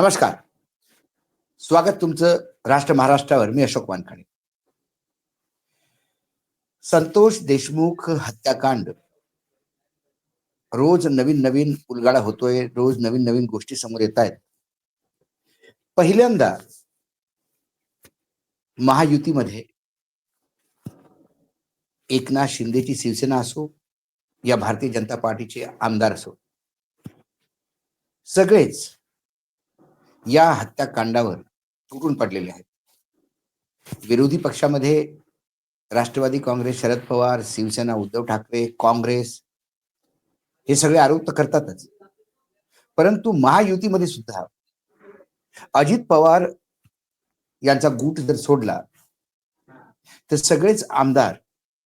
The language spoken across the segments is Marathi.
नमस्कार. स्वागत तुमचं राष्ट्र महाराष्ट्रावर. मी अशोक वानखाडे. संतोष देशमुख हत्याकांड. रोज नवीन नवीन उलगाडा होतोय. रोज नवीन नवीन गोष्टी समोर येत आहेत. पहिल्यांदा महायुतीमध्ये एकनाथ शिंदेची शिवसेना असो या भारतीय जनता पार्टीचे आमदार असो. सगळेच या हत्याकांडावर तुटून पडलेले आहेत. विरोधी पक्षामध्ये राष्ट्रवादी काँग्रेस शरद पवार शिवसेना उद्धव ठाकरे काँग्रेस हे सगळे आरोप तर करतातच. परंतु महायुतीमध्ये सुद्धा अजित पवार यांचा गुट जर सोडला तर सगळेच आमदार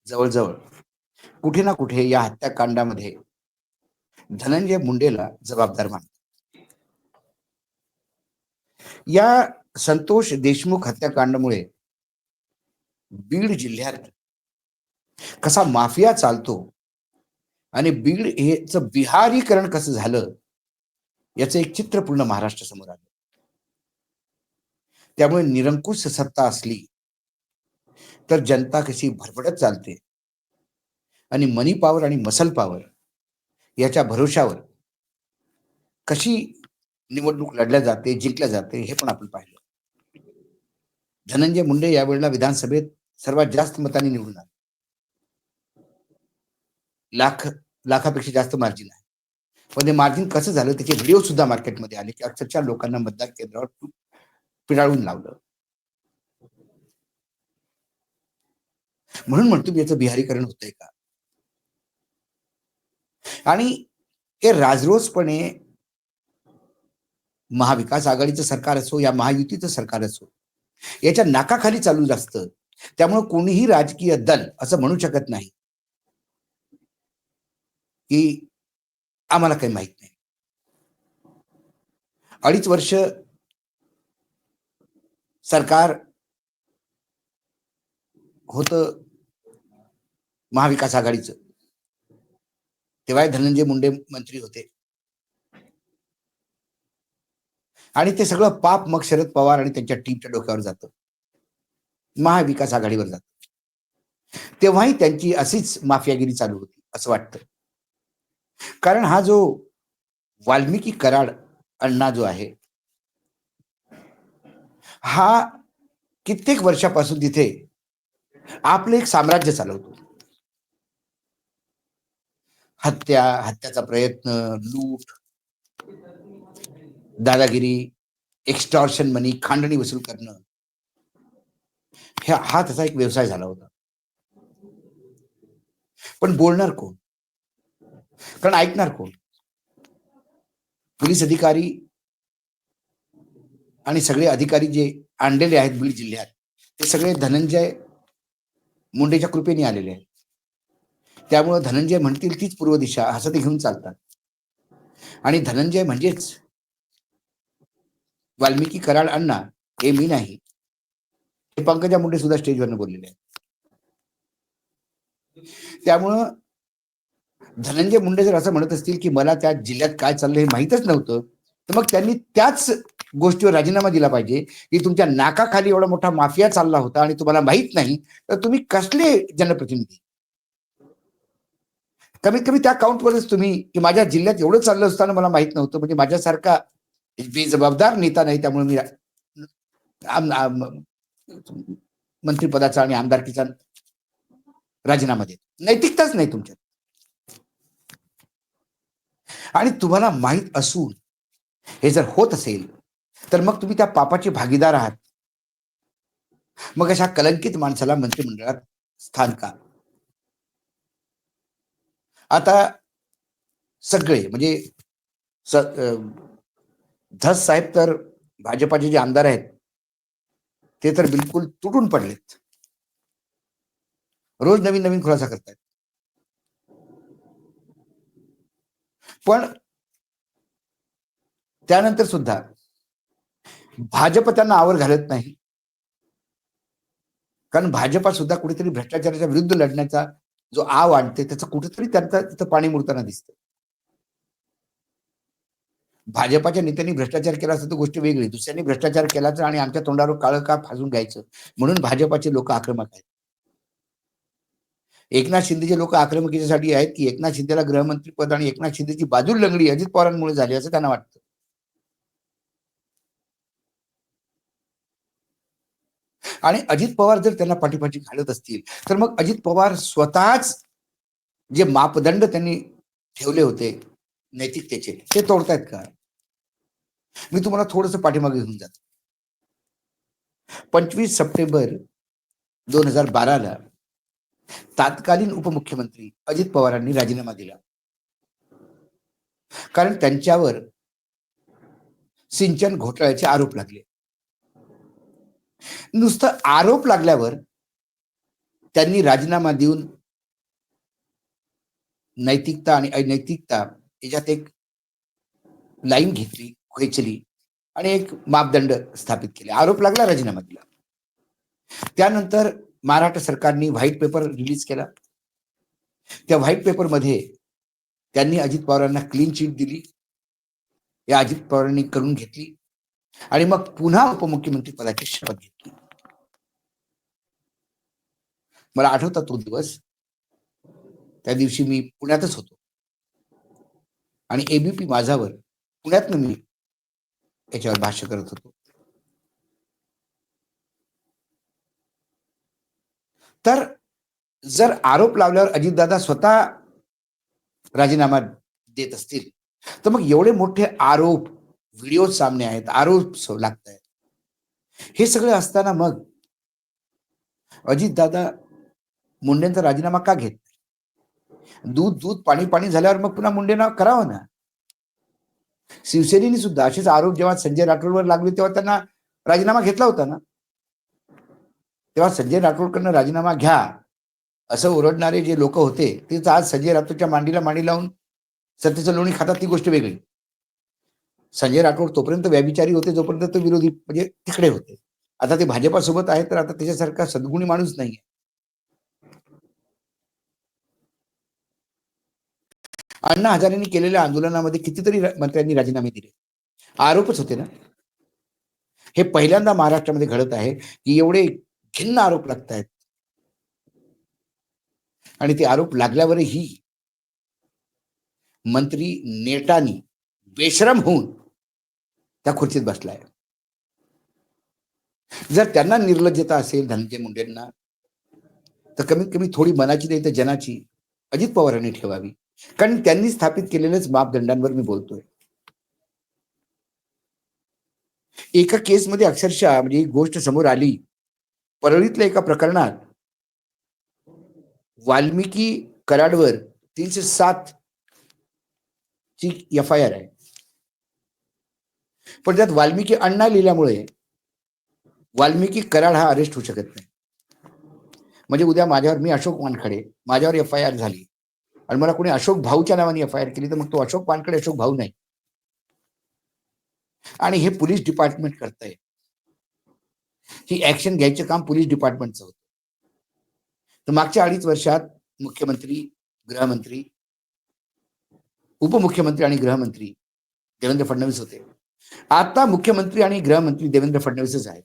जवळजवळ कुठे ना कुठे या हत्याकांडामध्ये धनंजय मुंडेला जबाबदार मानतात. या संतोष देशमुख हत्याकांडामुळे बीड जिल्ह्यात कसा माफिया चालतो आणि बीड हेच बिहारीकरण कसं झालं याचं एक चित्र पूर्ण महाराष्ट्र समोर आलं. त्यामुळे निरंकुश सत्ता असली तर जनता कशी भरभडत चालते आणि मनी पॉवर आणि मसल पॉवर याच्या भरोशावर कशी निवडणूक लढल्या जाते जिंकल्या जाते हे पण आपण पाहिलं. धनंजय मुंडे यावेळेला विधानसभेत सर्वात जास्त मतांनी निवडून आले. लाख लाखापेक्षा जास्त मार्जिन आहे. पण हे मार्जिन कसं झालं त्याचे व्हिडिओ सुद्धा मार्केटमध्ये आले की अक्षरशः लोकांना मतदान केंद्रावर पिडाळून लावलं. म्हणून म्हणतो मी याचं बिहारीकरण होतंय का? आणि हे राजरोसपणे महाविकास आघाडीचं सरकार असो या महायुतीचं सरकार असो याच्या नाकाखाली चालू असतं त्यामुळे कोणीही राजकीय दल असं म्हणू शकत नाही. की आम्हाला काही माहीत नाही. अडीच वर्ष सरकार होत महाविकास आघाडीचं. तेव्हा धनंजय मुंडे मंत्री होते. आणि ते सगळं पाप मग शरद पवार आणि त्यांच्या टीमच्या डोक्यावर जातं. महाविकास आघाडीवर जात. तेव्हाही त्यांची अशीच माफियागिरी चालू होती असं वाटतं. कारण हा जो वाल्मिकी कराड अण्णा जो आहे हा कित्येक वर्षापासून तिथे आपलं एक साम्राज्य चालवतो. हत्या हत्याचा प्रयत्न लूट दादागिरी एक्स्टॉर्शन मनी खांडणी वसूल करणं हा त्याचा एक व्यवसाय झाला होता. पण बोलणार कोण? कारण ऐकणार कोण? पोलीस अधिकारी आणि सगळे अधिकारी जे आणलेले आहेत बीड जिल्ह्यात ते सगळे धनंजय मुंडेच्या कृपेने आलेले आहेत. त्यामुळं धनंजय म्हणतील तीच पूर्व दिशा असं ते घेऊन चालतात. आणि धनंजय म्हणजेच वाल्मिकी कराड अण्णा हे मी नाही. हे पंकजा मुंडे सुद्धा स्टेजवरनं बोललेले आहेत. त्यामुळं धनंजय मुंडे जर असं म्हणत असतील की मला त्या जिल्ह्यात काय चाललं हे माहीतच नव्हतं तर मग त्यांनी त्याच गोष्टीवर राजीनामा दिला पाहिजे की तुमच्या नाकाखाली एवढा मोठा माफिया चालला होता आणि तुम्हाला माहीत नाही तर तुम्ही कसले जनप्रतिनिधी? कमीत कमी त्या काउंटवरच तुम्ही की माझ्या जिल्ह्यात एवढं चाललं असताना मला माहीत नव्हतं म्हणजे माझ्यासारखा जबाबदार नेता नाही त्यामुळे मी मंत्रिपदाचा आणि आमदारकीचा राजीनामा देत नैतिकताच नाही तुमच्यात आणि तुम्हाला माहीत असून हे जर होत असेल तर मग तुम्ही त्या पापाचे भागीदार आहात मग अशा कलंकित माणसाला मंत्रिमंडळात स्थान का आता सगळे म्हणजे धस साहेब तर भाजपाचे जे आमदार आहेत ते तर बिलकुल तुटून पडलेत. रोज नवीन नवीन खुलासा करतायत. पण त्यानंतर सुद्धा भाजप त्यांना आवर घालत नाही. कारण भाजपा सुद्धा कुठेतरी भ्रष्टाचाराच्या विरुद्ध लढण्याचा जो आव आणते त्याचं कुठेतरी त्यांचं तिथं पाणी मुरताना दिसतं. भाजपाच्या नेत्यांनी भ्रष्टाचार केला असं तर गोष्ट वेगळी. दुसऱ्यांनी भ्रष्टाचार केलाच आणि आमच्या तोंडावर काळं का फाजून घ्यायचं. म्हणून भाजपाचे लोक आक्रमक आहेत. एकनाथ शिंदेचे लोक आक्रमकीसाठी आहेत की एकनाथ शिंदेला गृहमंत्री पद आणि एकनाथ शिंदेची बाजू लंगडी अजित पवारांमुळे झाली असं त्यांना वाटतं. आणि अजित पवार जर त्यांना पाठीपाठी घालत असतील तर मग अजित पवार स्वतःच जे मापदंड त्यांनी ठेवले होते नैतिकतेचे ते तोडतायत का? मी तुम्हाला थोडस पाठीमागे घेऊन जातो. पंचवीस सप्टेंबर दोन हजार बाराला तात्कालीन उपमुख्यमंत्री अजित पवारांनी राजीनामा दिला. कारण त्यांच्यावर सिंचन घोटाळ्याचे आरोप लागले. नुसतं आरोप लागल्यावर त्यांनी राजीनामा देऊन नैतिकता आणि अनैतिकता याच्यात एक लाईन घेतली. खेचली आणि एक मापदंड स्थापित केले. आरोप लागला राजीनामा दिला त्यानंतर महाराष्ट्र सरकारने व्हाईट पेपर रिलीज केला. त्या व्हाईट पेपरमध्ये त्यांनी अजित पवारांना क्लीन चिट दिली. या अजित पवारांनी करून घेतली. आणि मग पुन्हा उपमुख्यमंत्री पदाची शपथ घेतली. मला आठवता तो दिवस. त्या दिवशी मी पुण्यातच होतो. आणि एबीपी माझावर पुण्यातनं मी याच्यावर भाष्य करत होतो. तर जर आरोप लावल्यावर अजितदादा स्वतः राजीनामा देत असतील तर मग एवढे मोठे आरोप व्हिडिओ सामने आहेत आरोप लागत आहेत हे सगळे असताना मग अजितदादा मुंडेंचा राजीनामा का घेत दूध दूध पाणी पाणी झाल्यावर मग पुन्हा मुंडेना करावं ना? शिवसेनेने सुद्धा असेच आरोप जेव्हा संजय राठोडवर लागले तेव्हा त्यांना राजीनामा घेतला होता ना? तेव्हा संजय राठोडकडनं राजीनामा घ्या असं ओरडणारे जे लोक होते तेच आज संजय राठोडच्या मांडीला मांडी लावून सत्तेचं लोणी खातात ती गोष्ट वेगळी. संजय राठोड तोपर्यंत व्याभिचारी होते जोपर्यंत तो विरोधी म्हणजे तिकडे होते. आता ते भाजपासोबत आहे तर आता त्याच्यासारखा सद्गुणी माणूस नाहीये. अण्णा हजारेंनी केलेल्या आंदोलनामध्ये कितीतरी मंत्र्यांनी राजीनामे दिले. आरोपच होते ना. हे पहिल्यांदा महाराष्ट्रामध्ये घडत आहे की एवढे खिन्न आरोप लागत आहेत आणि ते आरोप लागल्यावरही मंत्री नेटानी बेशरम होऊन त्या खुर्चीत बसलाय. जर त्यांना निर्लज्जता असेल धनंजय मुंडेंना तर कमीत कमी थोडी मनाची नाही तर जनाची. अजित पवारांनी ठेवावी. कारण त्यांनी स्थापित केलेल्याच मापदंडांवर मी बोलतोय. एका केसमध्ये अक्षरशः म्हणजे एक गोष्ट समोर आली. परळीतल्या एका प्रकरणात वाल्मिकी कराडवर तीनशे सात ची एफ आय आर आहे. पण त्यात वाल्मिकी अण्णा लिहिल्यामुळे वाल्मिकी कराड हा अरेस्ट होऊ शकत नाही. म्हणजे उद्या माझ्यावर मी अशोक वानखडे माझ्यावर एफ आय आर झाली. आणि मला कोणी अशोक भाऊच्या नावाने एफ आय आर केली तर मग तो अशोक पानकडे अशोक भाऊ नाही. आणि हे पोलीस डिपार्टमेंट करताय. ही ऍक्शन घ्यायचं काम पोलीस डिपार्टमेंटचं होतं. तर मागच्या अडीच वर्षात मुख्यमंत्री गृहमंत्री उपमुख्यमंत्री आणि गृहमंत्री देवेंद्र फडणवीस होते. आता मुख्यमंत्री आणि गृहमंत्री देवेंद्र फडणवीसच आहेत.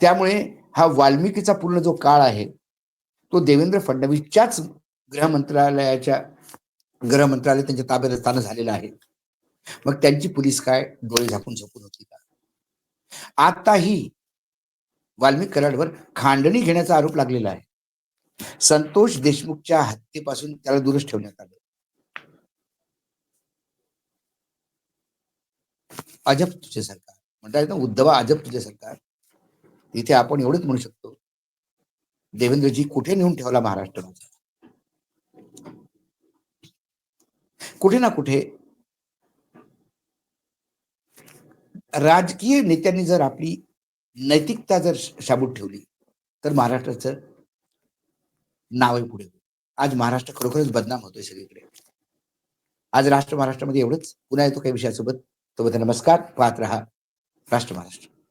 त्यामुळे हा वाल्मिकीचा पूर्ण जो काळ आहे तो देवेंद्र फडणवीसच्याच गृह मंत्रालयाच्या गृह मंत्रालय त्यांच्या ताब्यात असताना झालेलं आहे. मग त्यांची पोलीस काय? डोळे झाकून झोपून होती का? आताही वाल्मिक कराडवर खांडणी घेण्याचा आरोप लागलेला आहे. संतोष देशमुखच्या हत्येपासून त्याला दूरच ठेवण्यात आलं. अजब तुझे सरकार. म्हणतात ना उद्धवा अजब तुझे सरकार. इथे आपण एवढंच म्हणू शकतो. देवेंद्रजी कुठे नेऊन ठेवला महाराष्ट्र कुठे ना कुठे राजकीय नेत्यांनी जर आपली नैतिकता जर शाबूत ठेवली तर महाराष्ट्राचं नावही पुढे आज महाराष्ट्र खरोखरच बदनाम होतोय सगळीकडे. आज राष्ट्र महाराष्ट्रामध्ये एवढंच. पुन्हा येतो काही विषयासोबत. तो नमस्कार. पाहत राहा राष्ट्र महाराष्ट्र.